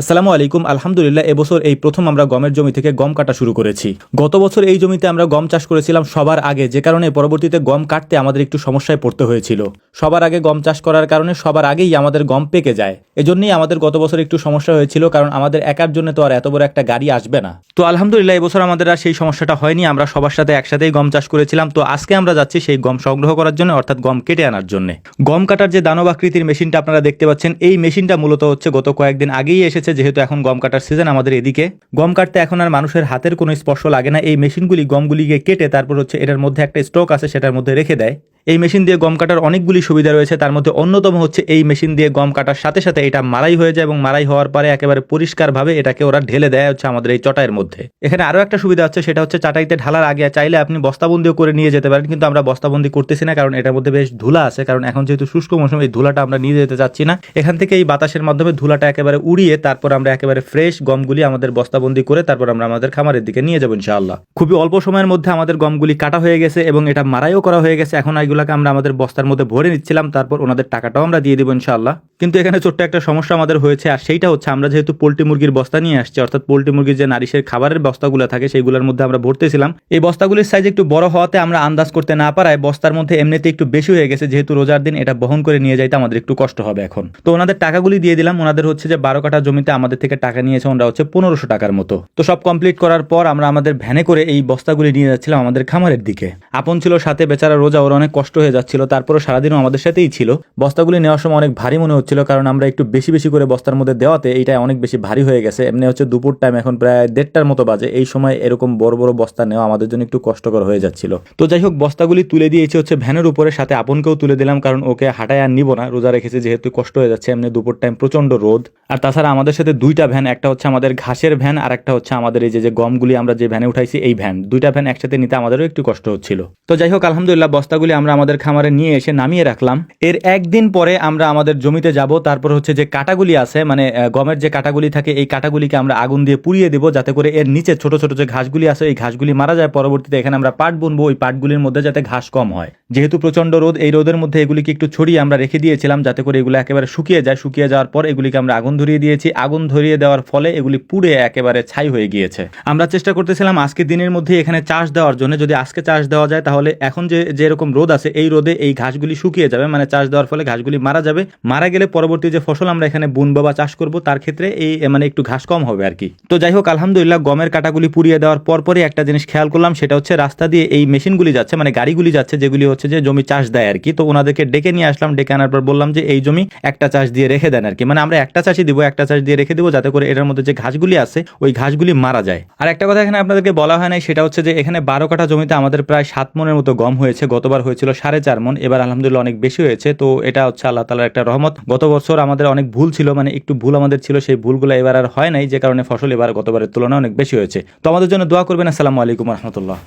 আসসালামু আলাইকুম, আলহামদুলিল্লাহ, এবছর এই প্রথম আমরা গমের জমি থেকে গম কাটা শুরু করেছি। গত বছর এই জমিতে আমরা গম চাষ করেছিলাম সবার আগে, যে কারণে পরবর্তীতে গম কাটতে আমাদের একটু সমস্যায় পড়তে হয়েছিল। সবার আগে গম চাষ করার কারণে সবার আগেই আমাদের গম পেকে যায়। এজন্যই আমাদের গত বছর একটু সমস্যা হয়েছিল, কারণ আমাদের একার জন্য তো আর এত বড় একটা গাড়ি আসবে না। তো আলহামদুলিল্লাহ, এবছর আমাদের আর সেই সমস্যাটা হয়নি, আমরা সবার সাথে একসাথেই গম চাষ করেছিলাম। তো আজকে আমরা যাচ্ছি সেই গম সংগ্রহ করার জন্য, অর্থাৎ গম কেটে আনার জন্য। গম কাটার যে দানব আকৃতির মেশিনটা আপনারা দেখতে পাচ্ছেন, এই মেশিনটা মূলত হচ্ছে গত কয়েকদিন আগেই এসেছে। যেহেতু এখন গম কাটার সিজন আমাদের এদিকে। গম কাটতে এখন আর মানুষের হাতের কোনো স্পর্শ লাগে না। এই মেশিনগুলি গমগুলিকে কেটে তারপর হচ্ছে এটার মধ্যে একটা স্টক আছে, সেটার মধ্যে রেখে দেয়। এই মেশিন দিয়ে গম কাটার অনেকগুলি সুবিধা রয়েছে। তার মধ্যে অন্যতম হচ্ছে এই মেশিন দিয়ে গম কাটার সাথে সাথে এটা মারাই হয়ে যায় এবং মারাই হওয়ার পরে একেবারে পরিষ্কারভাবে এটাকে ওরা ঢেলে দেয় হচ্ছে আমাদের এই চটাইয়ের মধ্যে। এখানে আরও একটা সুবিধা হচ্ছে, সেটা হচ্ছে চাটাইতে ঢালার আগে চাইলে আপনি বস্তাবন্দিও করে নিয়ে যেতে পারেন, কিন্তু আমরা বস্তাবন্দি করতেছি না, কারণ এটার মধ্যে বেশ ধুলা আছে, কারণ এখন যেহেতু শুষ্ক মৌসুম, এই ধুলাটা আমরা নিয়ে যেতে চাচ্ছি না। এখান থেকে এই বাতাসের মাধ্যমে ধুলাটা একেবারে উড়িয়ে তারপর আমরা একেবারে ফ্রেশ গমগুলি আমাদের বস্তাবন্দি করে তারপর আমরা আমাদের খামারের দিকে নিয়ে যাব ইনশাআল্লাহ। খুবই অল্প সময়ের মধ্যে আমাদের গমগুলি কাটা হয়ে গেছে এবং এটা মারাইও করা হয়ে গেছে। এখন এইগুলোকে আমরা আমাদের বস্তার মধ্যে ভরে নিচ্ছিলাম তারপর ওনাদের টাকাটাও আমরা দিয়ে দেবো ইনশাআল্লাহ। কিন্তু এখানে ছোট্ট একটা সমস্যা আমাদের হয়েছে, আর সেইটা হচ্ছে আমরা যেহেতু পোল্ট্রি মুরগির বস্তা নিয়ে আসছি, অর্থাৎ পোল্ট্রি মুরগির যে নারিশের খাবারের বস্তাগুলো থাকে সেইগুলোর মধ্যে আমরা ভরতেছিলাম। এই বস্তাগুলির সাইজ একটু বড় হওয়াতে আমরা আন্দাজ করতে না পারায় বস্তার মধ্যে এমনিতে একটু বেশি হয়ে গেছে, যেহেতু রোজার দিন এটা বহন করে নিয়ে যাইতে আমাদের একটু কষ্ট হবে এখন। তো ওনাদের টাকাগুলি দিয়ে দিলাম, ওনাদের হচ্ছে যে বারো কাঠা জমিতে আমাদের থেকে টাকা নিয়েছে, ওনারা হচ্ছে পনেরোশো টাকার মতো। তো সব কমপ্লিট করার পর আমরা আমাদের ভ্যানে করে এই বস্তাগুলি নিয়ে যাচ্ছিলাম আমাদের খামারের দিকে। আপন ছিল সাথে বেচারা রোজা, ওর অনেক কষ্ট হয়ে যাচ্ছিল, তারপরও সারাদিনও আমাদের সাথেই ছিল। বস্তাগুলি নেওয়ার সময় অনেক ভারী মনে হচ্ছিল কারণ আমরা একটু বেশি বেশি করে বস্তার মধ্যে দেওয়াতে এইটা অনেক বেশি ভারী হয়ে গেছে। এমনি হচ্ছে দুপুর টাইম এখন প্রায় দেড়টার মতো বাজে। এই সময় এরকম বড় বড় বস্তা নেওয়া আমাদের জন্য একটু কষ্টকর হয়ে যাচ্ছিল। তো যাই হোক, বস্তাগুলি তুলে দিয়েছি হচ্ছে ভ্যানের উপরে। সাথে আপনকেও তুলে দিলাম, কারণ ওকে হাঁটায় আর নিব না। রোজা রেখেছে, যেহেতু কষ্ট হয়ে যাচ্ছে, এমনি দুপুর টাইম প্রচণ্ড রোদ। আর তাছাড়া আমাদের সাথে দুইটা ভ্যান, একটা হচ্ছে আমাদের ঘাসের ভ্যান, আর একটা হচ্ছে আমাদের এই যে যে গমগুলি আমরা যে ভ্যানে উঠাইছি, এই ভ্যান। দুইটা ভ্যান একসাথে নিতে আমাদেরও একটু কষ্ট হচ্ছিল। তো যাই হোক, আলহামদুলিল্লাহ, বস্তাগুলি আমরা আমাদের খামারে নিয়ে এসে নামিয়ে রাখলাম। এর একদিন পরে আমরা আমাদের জমিতে যাব, তারপর হচ্ছে যে কাটাগুলি আছে মানে গমের যে কাটাগুলি থাকে, এই কাটাগুলিকে আমরা আগুন দিয়ে পুড়িয়ে দেবো যাতে করে এর নিচে ছোট ছোট যে ঘাসগুলি আছে, এই ঘাসগুলি মারা যায়। পরবর্তীতে এখানে আমরা পাট বুনবো, ওই পাটগুলির মধ্যে যাতে ঘাস কম হয়। যেহেতু প্রচণ্ড রোদ, এই রোদের মধ্যে এগুলিকে একটু ছড়িয়ে আমরা রেখে দিয়েছিলাম যাতে করে এগুলো একেবারে শুকিয়ে যায়। শুকিয়ে যাওয়ার পর এগুলিকে আমরা আগুন ধরিয়ে দিয়েছি। আগুন ধরিয়ে দেওয়ার ফলে এগুলি পুড়ে একেবারে ছাই হয়ে গিয়েছে। আমরা চেষ্টা করতেছিলাম আজকে দিনের মধ্যে এখানে চাষ দেওয়ার জন্য। যদি আজকে চাষ দেওয়া যায়, তাহলে এখন যে, যেরকম রোদ আছে, এই রোদে এই ঘাসগুলি শুকিয়ে যাবে। মানে চাষ দেওয়ার ফলে ঘাসগুলি মারা যাবে। মারা গেলে পরবর্তী যে ফসল আমরা এখানে বুনবো বা চাষ করব, তার ক্ষেত্রে এই মানে একটু ঘাস কম হবে আর কি। তো যাই হোক, আলহামদুলিল্লাহ গমের কাটাগুলি পুড়িয়ে দেওয়ার পরপরই একটা জিনিস খেয়াল করলাম, সেটা হচ্ছে রাস্তা দিয়ে এই মেশিনগুলি যাচ্ছে মানে গাড়িগুলি যাচ্ছে, যেগুলি হচ্ছে যে জমি চাষ দেয় আর কি। তো ওনাদেরকে ডেকে নিয়ে আসলাম, ডেকে আনার পর বললাম যে এই জমি একটা চাষ দিয়ে রেখে দেন আর কি। মানে আমরা একটা চাষই দিব, একটা চাষ দিয়ে রেখে দিব, যাতে করে এটার মধ্যে যে ঘাসগুলি আছে, ওই ঘাসগুলি মারা যায়। আর একটা কথা এখানে আপনাদেরকে বলা হয় নাই, সেটা হচ্ছে যে এখানে বারো কাঠা জমিতে আমাদের প্রায় সাত মনের মতো গম হয়েছে, গতবার হয়েছিল সাড়ে চার মন, এবার আলহামদুলিল্লাহ অনেক বেশি হয়েছে। তো এটা হচ্ছে আল্লাহ তালার একটা রহমত গত বছর আমাদের অনেক ভুল ছিল মানে একটু ভুল আমাদের ছিল, সেই ভুলগুলো এবার আর হয় নাই, যে কারণে ফসল এবার গতবারের তুলনায় অনেক বেশি হয়েছে। তো আমাদের জন্য দোয়া করবেন। আসসালামু আলাইকুম রহমতুল্লাহ।